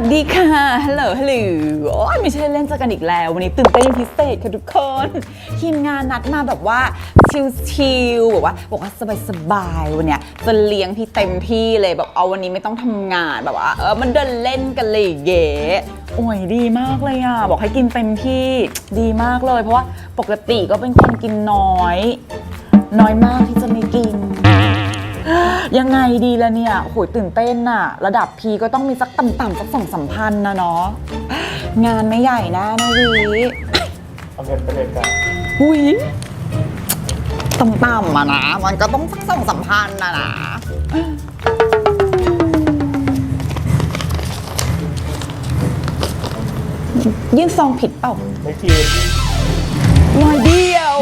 วัสดีค่ะฮัลโหลฮัลโหลโอ้ยไม่ใช่เล่นเจอกันอีกแล้ว วันนี้ตื่นเต้นพิเศษค่ะทุกคน ทีมงานนัดมาแบบว่าชิลๆแบอกว่าบอกว่าสบายๆวันเนี้ยจะเลี้ยงพี่เต็มที่เลยแบบเอาวันนี้ไม่ต้องทำงานแบบว่าเออมันเดินเล่นกันเลยเก๋โอ้ยดีมากเลยอะบอกให้กินเต็มที่ดีมากเลย เพราะว่าปกติก็เป็นคนกินน้อย น้อยมากที่จะไม่กิน ยังไงดีละเนี่ยโหยตื่นเต้นน่ะ ระดับพีก็ต้องมีสักต่ำๆสักสองสามพันนะเนาะ งานไม่ใหญ่นะนาวีเอาเงินไปเลยกันหุยต่ำๆอะนะ มันก็ต้องสักสองสามพันนะนะ ยื่นซองผิดเปล่าไม่กินร้อยเดียว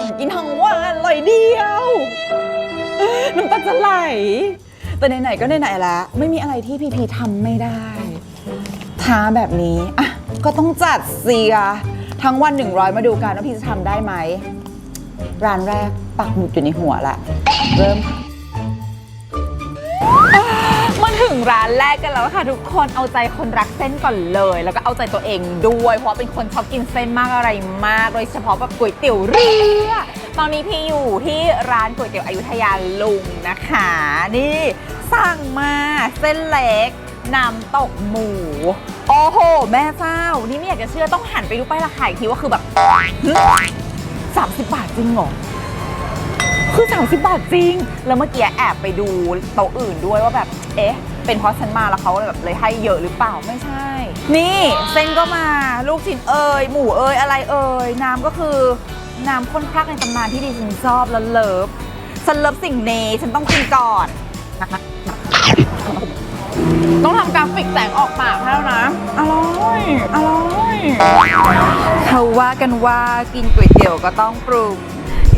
อนกินทั้งวันร้อยเดียว น้ำตาจะไหล แต่ไหนๆก็ไหนๆแล้ว ไม่มีอะไรที่พีพีทำไม่ได้ ท้าแบบนี้ อะ ก็ต้องจัดเสีย ทั้งวัน 100 มาดูกันว่าพี่จะทำได้ไหม ร้านแรกปักหมุดอยู่ในหัวละ เริ่มค่ะ ถึงร้านแรกกันแล้วค่ะ ทุกคนเอาใจคนรักเส้นก่อนเลย แล้วก็เอาใจตัวเองด้วย เพราะเป็นคนชอบกินเส้นมากอะไรมาก โดยเฉพาะแบบก๋วยเตี๋ยวเรือตอนนี้พี่อยู่ที่ร้านก๋วยเตี๋ยวอยุธยาลุงนะคะ นี่สั่งมาเส้นเล็กน้ำตกหมู โอ้โห แม่เจ้า นี่ไม่อยากจะเชื่อต้องหันไปดูป้ายราคาอีกทีว่าคือแบบสามสิบบาทจริงเหรอคือ 30 บาทจริง แล้วเมื่อกี้แอบไปดูโต๊ะอื่นด้วยว่าแบบ เอ๊ะ เป็นเพราะฉันมาแล้วเขาเลยแบบเลยให้เยอะหรือเปล่าไม่ใช่ นี่เส้นก็มาลูกชิ้นเอ่ยหมูเอ่ยอะไรเอ่ยน้ำก็คือน้ำข้นคลักในตำนานที่ดิฉันชอบแล้วเลิฟฉันเลิฟสิ่งนี้ฉันต้องกินก่อนนะคะต้องทำกราฟิกแสงออกปากให้แล้วนะ อร่อย อร่อยเขาว่ากันว่ากินก๋วยเตี๋ยวก็ต้องปรุง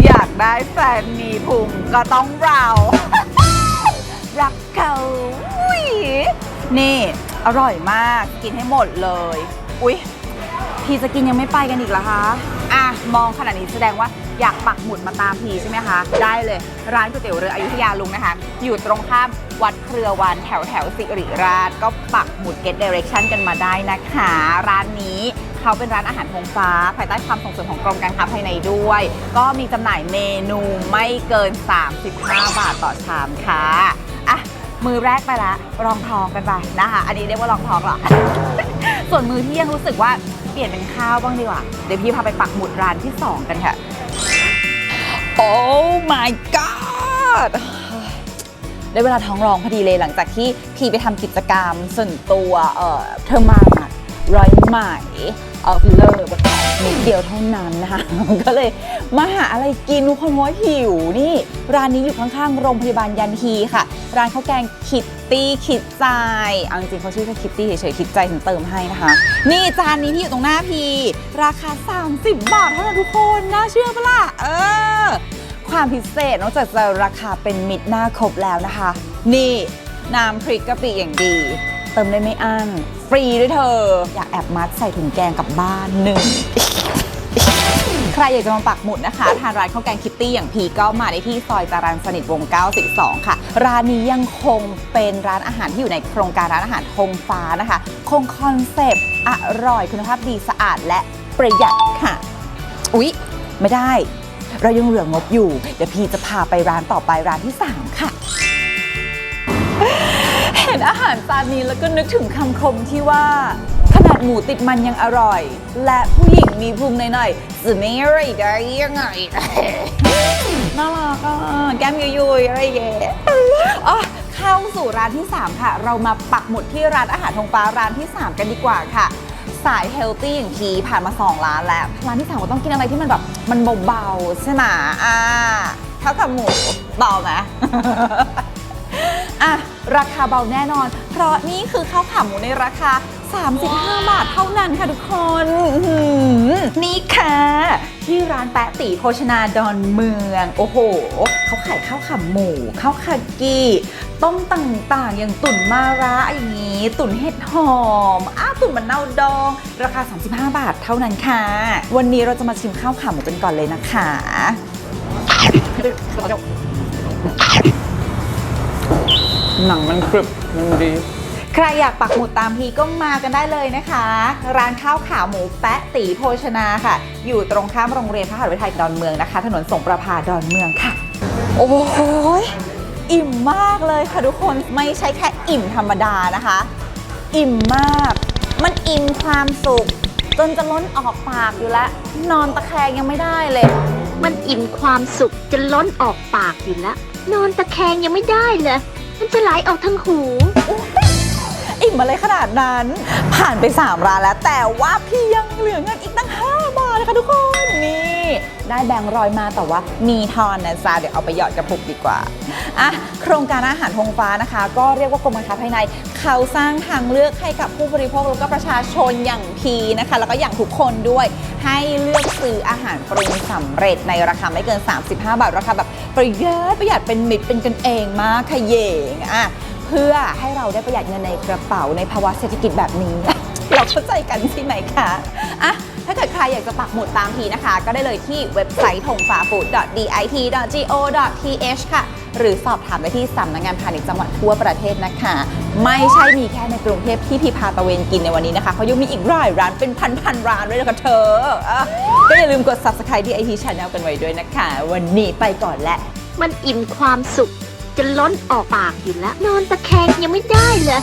อยากได้แฟนมีพุงก็ต้องเรา รักเขาอุ๊ยนี่ อร่อยมากกินให้หมดเลย อุ๊ย พี่จะกินยังไม่ไปกันอีกเหรอคะอะมองขนาดนี้แสดงว่าอยากปักหมุดมาตามพีใช่ไหมคะ ได้เลย ร้านก๋วยเตี๋ยวเรืออยุธยาลุงนะคะ อยู่ตรงข้ามวัดเครือวันแถวแถวสิริราช ก็ปักหมุด get direction กันมาได้นะคะ ร้านนี้เขาเป็นร้านอาหารธงฟ้า ภายใต้ความส่งเสริมของกรมการค้าภายในด้วย ก็มีจำหน่ายเมนูไม่เกิน 35 บาทต่อชามค่ะ มือแรกไปละรองท้องกันไปนะคะ อันนี้เรียกว่ารองท้องเหรอ ส่วนมือที่ยังรู้สึกว่าเปลี่ยนเป็นข้าวบ้างดีกว่า เดี๋ยวพี่พาไปปักหมุดร้านที่ 2 กันค่ะ โอ้ my god ได้เวลาท้องร้องพอดีเลยหลังจากที่พี่ไปทำกิจกรรมส่วนตัวเอ่อเธอมาร้อยไหมเออเลิก นิดเดียวเท่านั้นนะคะ ก็เลยมาหาอะไรกินทุกคนว่าหิวนี่ ร้านนี้อยู่ข้างๆ โรงพยาบาลยันฮีค่ะ ร้านข้าวแกงคิตตี้คิดใจเอาจริงๆเขาชื่อแค่คิตตี้เฉยๆคิดใจถึงเติมให้นะคะ นี่จานนี้ที่อยู่ตรงหน้าพีราคา 30 บาทเท่านั้นทุกคนน่าเชื่อปะล่ะเออ ความพิเศษนอกจากจะราคาเป็นมิตรหน้าครบแล้วนะคะ นี่น้ำพริกกะปิอย่างดี เติมได้ไม่อั้นฟรีด้วยเธอ อยากแอบมัดใส่ถุงแกงกลับบ้านหนึ่ง ใครอยากจะมาปักหมุดนะคะ ทานร้านข้าวแกงคิตตี้อย่างพีก็มาได้ที่ซอยจารันสนิทวง 92 ค่ะ ร้านนี้ยังคงเป็นร้านอาหารที่อยู่ในโครงการร้านอาหารธงฟ้านะคะ คงคอนเซปต์อร่อยคุณภาพดีสะอาดและประหยัดค่ะ อุ๊ย ไม่ได้ เรายังเหลืองบอยู่ เดี๋ยวพีจะพาไปร้านต่อไปร้านที่ 3 ค่ะ อาหารจานนี้แล้วก็นึกถึงคำคมที่ว่า ขนาดหมูติดมันยังอร่อย และผู้หญิงมีพุงหน่อยๆจะไม่อร่อยได้ยังไง น่ารักอะแก้มยุยๆอะไรอย่างเงี้ยอ๋อเข้าสู่ร้านที่ 3 ค่ะ เรามาปักหมุดที่ร้านอาหารทงฟ้าร้านที่ 3 กันดีกว่าค่ะสายเฮลตี้อย่างทีผ่านมา 2 ร้านแล้ว ร้านที่3ก็ต้องกินอะไรที่มันแบบ มันเบาๆใช่ไหมอ่าข้าวขาหมูเบาไหม อะ ราคาเบาแน่นอน เพราะนี่คือข้าวขาหมูในราคา 35 บาทเท่านั้นค่ะทุกคนอื้อหือนี่ค่ะ ที่ร้านแปะตีโภชนาดอนเมือง โอ้โห เขาขายข้าวขาหมู ข้าวขากีต้มต่างๆ อย่างตุ๋นมาระอย่างนี้ ตุ๋นเห็ดหอมอ้าตุ๋นมะนเน่าดอง ราคา 35 บาทเท่านั้นค่ะ วันนี้เราจะมาชิมข้าวขาหมูกันก่อนเลยนะคะ หนังมันกรึบมันดี ใครอยากปักหมุดตามพีก็มากันได้เลยนะคะ ร้านข้าวขาหมูแปะตีโภชนาค่ะ อยู่ตรงข้ามโรงเรียนพระหัตถ์วิทยาลัยดอนเมืองนะคะ ถนนสงประพาดอนเมืองค่ะ โอ้โหอิ่มมากเลยค่ะทุกคนไม่ใช่แค่อิ่มธรรมดานะคะ อิ่มมาก มันอิ่มความสุข จนจะล้นออกปากอยู่แล้ว นอนตะแคงยังไม่ได้เลย มันอิ่มความสุขจนล้นออกปากอยู่แล้ว นอนตะแคงยังไม่ได้เลย มันจะไหลออกทางหู อิ่มอะไรขนาดนั้น ผ่านไป 3 ร้านแล้ว แต่ว่าพี่ยังเหลือเงินอีกตั้ง 5 บาทเลยค่ะทุกคนนี่ ได้แบงค์ร้อยมาแต่ว่ามีทอนนะจ๊ะเดี๋ยวเอาไปหยอดกระปุกดีกว่าอะโครงการอาหารธงฟ้านะคะ ก็เรียกว่ากรมการค้าภายใน เขาสร้างทางเลือกให้กับผู้บริโภคแล้วก็ประชาชนอย่างพีนะคะ แล้วก็อย่างทุกคนด้วย ให้เลือกซื้ออาหารปรุงสำเร็จในราคาไม่เกิน 35 บาทราคาแบบประหยัดประหยัดเป็นมิตรเป็นกันเองมากค่ะเยงอะเพื่อให้เราได้ประหยัดเงินในกระเป๋าในภาวะเศรษฐกิจแบบนี้ เราเข้าใจกันใช่ไหมคะอะ ถ้าเกิดใครอยากจะปักหมุดตามทีนะคะ ก็ได้เลยที่เว็บไซต์ t o n g f a f o o d dit go th ค่ะ หรือสอบถามได้ที่สำนักงานพาณิชย์จังหวัดทั่วประเทศนะคะ ไม่ใช่มีแค่ในกรุงเทพที่พี่พาตะเวนกินในวันนี้นะคะเขายังมีอีกหลายร้านเป็นพันๆร้านด้วยนะคะเธออะก็อย่าลืมกด subscribe dit channel กันไว้ด้วยนะคะ วันนี้ไปก่อนและมันอิ่มความสุขจนล้นออกปากอยู่แล้ว นอนตะแคงยังไม่ได้เลย